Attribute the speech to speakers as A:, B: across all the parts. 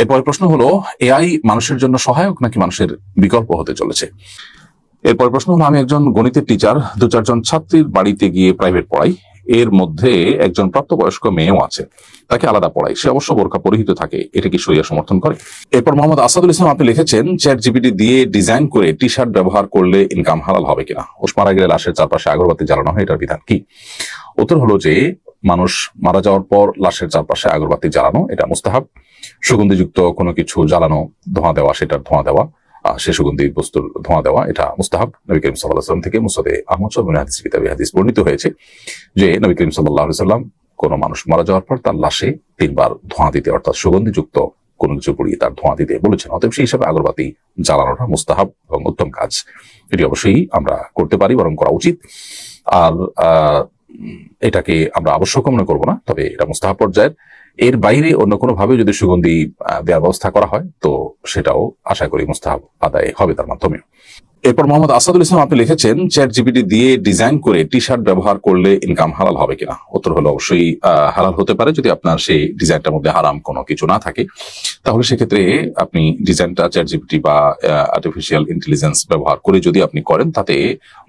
A: এরপর প্রশ্ন হলো, এআই মানুষের জন্য সহায়ক নাকি মানুষের বিকল্প হতে চলেছে? এরপর প্রশ্ন হলো, আমি একজন গণিতের টিচার দু চারজন ছাত্রীর বাড়িতে গিয়ে প্রাইভেট পড়াই। এর মধ্যে একজন প্রাপ্তবয়স্ক মেয়েও আছে, তাকে আলাদা পড়াই। সে অবশ্য বোরখা পরিহিত থাকে, এটা কি সইয়া সমর্থন করে? এরপর মোহাম্মদ আসাদুল ইসলাম আপনি লিখেছেন চ্যাট জিপিটি দিয়ে ডিজাইন করে টি শার্ট ব্যবহার করলে ইনকাম হালাল হবে কিনা? ওস মারা গেলে লাশের চারপাশে আগরবাতি জ্বালানো হয়, এটার বিধান কি? উত্তর হলো যে মানুষ মারা যাওয়ার পর লাশের চারপাশে আগরবাতি জ্বালানো, এটা মুস্তাহাব। সুগন্ধিযুক্ত কোনো কিছু জ্বালানো, ধোঁয়া দেওয়া, সেটার ধোঁয়া দেওয়া সে সুগন্ধি বস্তুর ধোঁয়া দেওয়া, এটা মুস্তাহাব। নবী করিম সাল্লাহ সাল্লাম থেকে মুসাদে আহমদ হাদিস হাদিস বর্ণিত হয়েছে যে নবী করিম সাল্লাহ সাল্লাম কোনো মানুষ মারা যাওয়ার পর তার লাশে তিনবার ধোঁয়া দিতে, অর্থাৎ সুগন্ধিযুক্ত কোনো কিছু পুড়িয়ে তার ধোঁয়া দিতে বলেছেন। অতএব সেই হিসাবে আগরবাতি জ্বালানোটা মুস্তাহাব এবং উত্তম কাজ। এটি অবশ্যই আমরা করতে পারি, বরং করা উচিত। আর এটাকে আমরা আবশ্যক মনে করব না, তবে এটা মুস্তাহাব পর্যায়ের। এর বাইরে অন্য কোনো ভাবে যদি সুগন্ধি দেওয়ার ব্যবস্থা করা হয়, তো সেটাও আশা করি মুস্তাহাব আদায় হবে তার মাধ্যমে এরপর মোহাম্মদ আসাদুল ইসলাম আপনি লিখেছেন চ্যাট জিপিটি দিয়ে ডিজাইন করে টি শার্ট ব্যবহার করলে ইনকাম হালাল হবে কিনা? উত্তর হলো অবশ্যই হালাল হতে পারে যদি আপনার সেই ডিজাইনটার মধ্যে হারাম কোনো কিছু না থাকে। তাহলে সেক্ষেত্রে আপনি ডিজাইনটা চ্যাট জিপিটি বা আর্টিফিশিয়াল ইন্টেলিজেন্স ব্যবহার করে যদি আপনি করেন, তাতে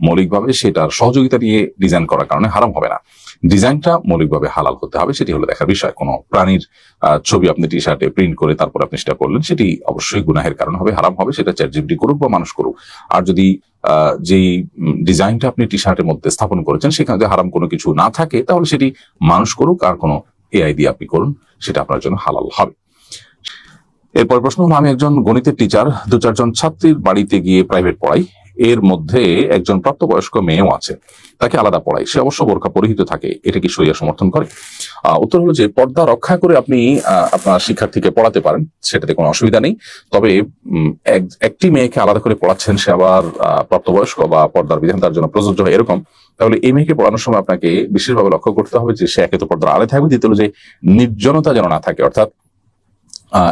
A: মৌলিকভাবে সেটার সহযোগিতা নিয়ে ডিজাইন করার কারণে হারাম হবে না। ডিজাইনটা মৌলিকভাবে হালাল হতে হবে, সেটি হলো দেখার বিষয়। কোনো প্রাণীর ছবি আপনি টি শার্টে প্রিন্ট করে তারপর আপনি সেটা করলেন, সেটি অবশ্যই গুনাহের কারণ হবে, হারাম হবে, সেটা চ্যাট জিপিটি করুক বা মানুষ করুক। আর যদি আহ, যেই ডিজাইনটা আপনি টি শার্টের মধ্যে স্থাপন করেছেন সেখানে যদি হারাম কোনো কিছু না থাকে তাহলে সেটি মানুষ করুক আর কোনো এআই দিয়ে আপনি করুন সেটা আপনার জন্য হালাল হবে। এরপর প্রশ্ন হলো আমি একজন গণিতের টিচার দু চারজন ছাত্রীর বাড়িতে গিয়ে প্রাইভেট পড়াই। এর মধ্যে একজন প্রাপ্তবয়স্ক মেয়েও আছে। তাকে আলাদা পড়াই সে অবশ্য বোরখা পরিহিত থাকে। এটা কি সইয়া সমর্থন করে? উত্তর হলো যে পর্দা রক্ষা করে আপনি আপনার শিক্ষার্থীকে পড়াতে পারেন। সেটাতে কোনো অসুবিধা নেই। তবে এক- একটি মেয়েকে আলাদা করে পড়াচ্ছেন সে আবার প্রাপ্তবয়স্ক বা পর্দার বিধান তার জন্য প্রযোজ্য হয় এরকম। তাহলে এই মেয়েকে পড়ানোর সময় আপনাকে বিশেষভাবে লক্ষ্য করতে হবে যে সে একে তো পর্দার আড়ে থাকবে। দ্বিতীয় যে নির্জনতা যেন না থাকে। অর্থাৎ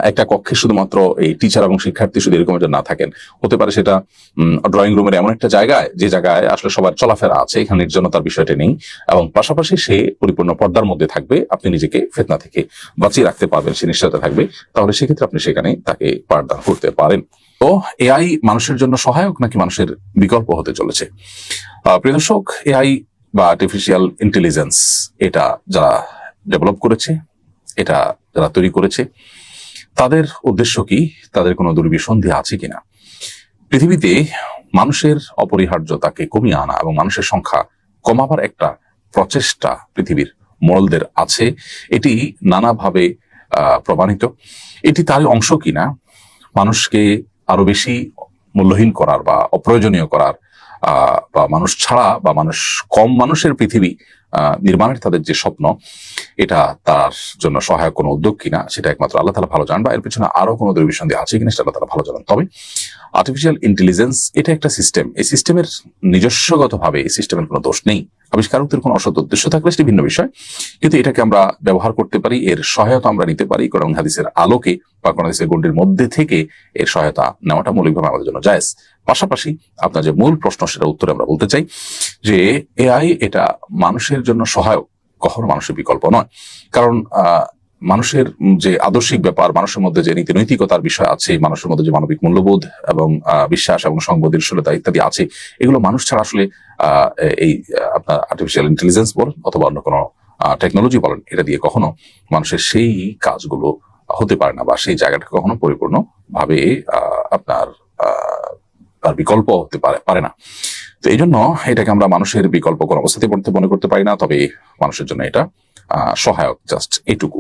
A: একটা কক্ষে শুধুমাত্র এই টিচার এবং শিক্ষার্থী শুধু এরকম না থাকেন। হতে পারে সেটা ড্রয়িং রুমের এমন একটা জায়গায়, যে জায়গায় আসলে সবার চলাফেরা আছে, এখানে নির্জনতার বিষয়টা নেই, এবং পাশাপাশি সে পরিপূর্ণ পর্দার মধ্যে থাকবে, আপনি নিজেকে ফেতনা থেকে বাঁচিয়ে রাখতে পারবেন, সে নিশ্চয়তা থাকবে, তাহলে সেক্ষেত্রে আপনি সেখানে তাকে পাঠদান করতে পারেন। তো এআই মানুষের জন্য সহায়ক নাকি মানুষের বিকল্প হতে চলেছে? প্রিয় দর্শক এআই বা আর্টিফিশিয়াল ইন্টেলিজেন্স এটা যারা ডেভেলপ করেছে, এটা যারা তৈরি করেছে তাদের উদ্দেশ্য কি? তাদের কোনো দুর্বিসন্ধি আছে কিনা? পৃথিবীতে মানুষের অপরিহার্যতাকে কমিয়ে আনা এবং মানুষের সংখ্যা কমাবার একটা প্রচেষ্টা পৃথিবীর মোড়লদের আছে। এটি নানাভাবে প্রমাণিত। এটি তার অংশ কিনা? মানুষকে আরও বেশি মূল্যহীন করার বা অপ্রয়োজনীয় করার বা মানুষ ছাড়া বা মানুষ কম মানুষের পৃথিবী নির্মাণের তাদের যে স্বপ্ন, এটা তার জন্য সহায়ক কোনো উদ্যোগ কিনা, সেটা একমাত্র আল্লাহ তালা ভালো জান বা এর পিছনে আরও কোনো দুর্বিসন্ধি আছে কিনা, সেটা আল্লাহ ভালো জানেন। তবে আর্টিফিশিয়াল ইন্টেলিজেন্স এটা একটা সিস্টেম এই সিস্টেমের নিজস্বগতভাবে এই সিস্টেমের কোনো দোষ নেই। আবিষ্কারকদের কোনো অসৎ উদ্দেশ্য থাকলে সেটি ভিন্ন বিষয়। কিন্তু এটাকে আমরা ব্যবহার করতে পারি, এর সহায়তা আমরা নিতে পারি, কোরআন হাদিসের আলোকে বা কোরআন হাদিসের গণ্ডির মধ্যে থেকে এর সহায়তা নেওয়াটা মৌলিকভাবে আমাদের জন্য জায়েজ। পাশাপাশি আপনার যে মূল প্রশ্ন সেটা উত্তরে আমরা বলতে চাই যে এআই এটা মানুষের জন্য সহায়ক কখনো মানুষের বিকল্প নয়। কারণ মানুষের যে আদর্শিক ব্যাপার মানুষের মধ্যে যে নীতি নৈতিকতার বিষয় আছে মানুষের মধ্যে যে মানবিক মূল্যবোধ এবং বিশ্বাস এবং সংবেদনশীলতা ইত্যাদি আছে এগুলো মানুষ ছাড়া আসলে এই আপনার আর্টিফিশিয়াল ইন্টেলিজেন্স বলেন অথবা অন্য কোনো টেকনোলজি বলেন এটা দিয়ে কখনো মানুষের সেই কাজগুলো হতে পারে না বা সেই জায়গাটা কখনো পরিপূর্ণ ভাবে আহ, আপনার বিকল্প হতে পারে পারে না। তো এই জন্য এটাকে আমরা মানুষের বিকল্প কোনো অবস্থাতে পড়তে মনে করতে পারি না, তবে মানুষের জন্য এটা সহায়ক জাস্ট এটুকু।